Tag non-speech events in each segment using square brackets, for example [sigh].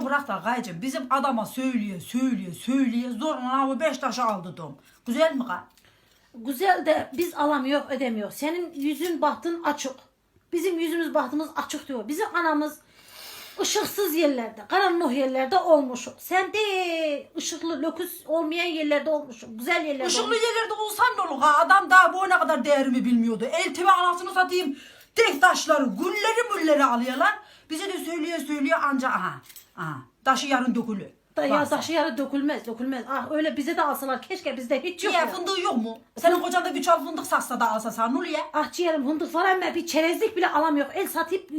onu bırak da Gayecim bizim adama söylüyor söylüyor söylüyor zorla o beş taşı aldırdım. Güzel mi ka? Güzel de biz alamıyor ödemiyor. Senin yüzün bahtın açık. Bizim yüzümüz bahtımız açık diyor. Bizim anamız ışıksız yerlerde, karanlık yerlerde olmuş. Sen de ışıklı, löküs olmayan yerlerde olmuşsun. Güzel yerlerde Işıklı olmuşsun. yerlerde olsan ne olur ha? Adam daha boyuna kadar değerimi bilmiyordu. Eltime anasını satayım. Tek taşları, gülleri mülleri alıyorlar. Bize de söylüyor söylüyor anca aha. Aha. Taşı yarın dökülü. Da ya Varsa. taşı yarı dökülmez, dökülmez. Ah öyle bize de alsalar keşke bizde hiç yok. Niye ya. fındığı yok mu? Senin kocan da bir çal fındık satsa da alsa sana ne oluyor? Ah ciğerim fındık var ama bir çerezlik bile alamıyor. El satıp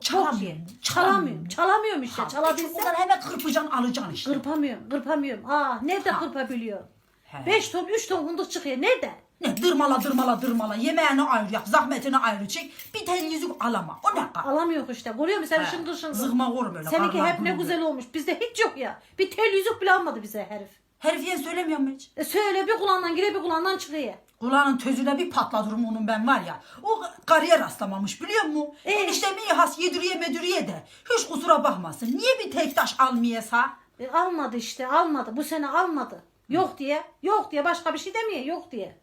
Çalamıyor. Çalamıyorum. Çalamıyorum işte. Ha, Çalabilsem. Çalabilsen hemen kırpacaksın alacaksın işte. Kırpamıyorum, kırpamıyorum. Ah nerede Ha. kırpabiliyor? He. 5 ton, 3 ton fındık çıkıyor. Nerede? Ne dırmala dırmala dırmala yemeğini ayrı yap zahmetini ayrı çek bir tel yüzük alama o ne kadar Alamıyor işte. Görüyor musun sen He. şıngır şıngır. Zıgma vurma öyle, Seninki hep ne güzel olmuş. Bizde hiç yok ya. Bir tel yüzük bile almadı bize herif. herifiye söylemiyor mu hiç E söyle bir kulağından gire bir kulağından çıkıyor. kulağının tözüne bir patladım onun ben var ya o kariyer rastlamamış biliyor musun Ee? enişte mi has yediriye mediriye de hiç kusura bakmasın niye bir tek taş almayasa E, almadı işte almadı. Bu sene almadı. Yok diye. Yok diye başka bir şey demiyor. Yok diye.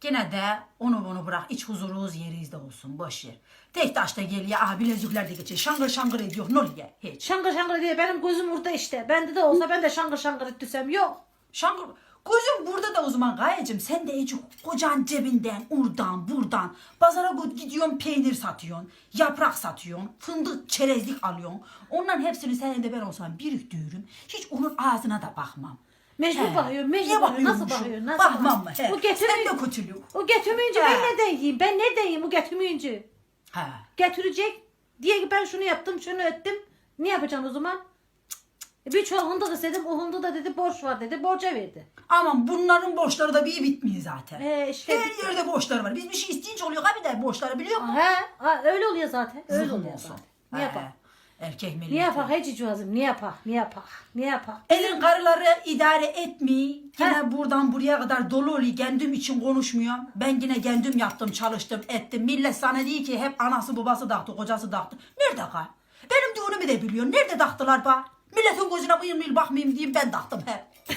Gene de onu bunu bırak iç huzurumuz yerizde olsun boş yer. Tek taş da geliyor aha bilezikler de geçiyor şangır şangır ediyor ne oluyor hiç. Şangır şangır diye benim gözüm burada işte. Bende de olsa ben de şangır şangır ettirsem yok. Şangır gözüm burada da o zaman Gayecim sen de Ece kocan cebinden oradan buradan pazara gidiyorsun peynir satıyorsun yaprak satıyorsun fındık çerezlik alıyorsun onların hepsini sen de ben olsam biriktiriyorum hiç onun ağzına da bakmam. Mecbur He. bakıyor, mecbur Niye bakıyor. Nasıl bakıyormuşum? bakıyor? Nasıl Bakmam mı? He. Bu getirmiyor. Sen de kötülük. O getirmeyince He. ben neden yiyeyim? Ben neden yiyeyim o getirmeyince? He. Getirecek. Diye ki ben şunu yaptım, şunu ettim. Ne yapacağım o zaman? E, Bir çuval hındık istedim. O hındığı da dedi borç var dedi. Borca verdi. Aman bunların borçları da bir bitmiyor zaten. He işte. Her yerde borçları var. Biz bir şey isteyince oluyor abi de borçları biliyor musun? He, ha, öyle oluyor zaten. Öyle Zıhım oluyor olsun. zaten. Ne He. yapar? Erkek milleti. Ne yapar heci cihazım? Ne yapar? Ne yapar? Ne yapar? Elin karıları idare etmiyor. Yine buradan buraya kadar dolu oluyor. Kendim için konuşmuyorum. Ben yine kendim yaptım, çalıştım, ettim. Millet sana değil ki hep anası babası taktı, kocası taktı. Nerede kal? Benim düğünümü de biliyor. Nerede taktılar ba? Milletin gözüne mıyım mıyım bakmayayım diyeyim ben taktım hep. [laughs]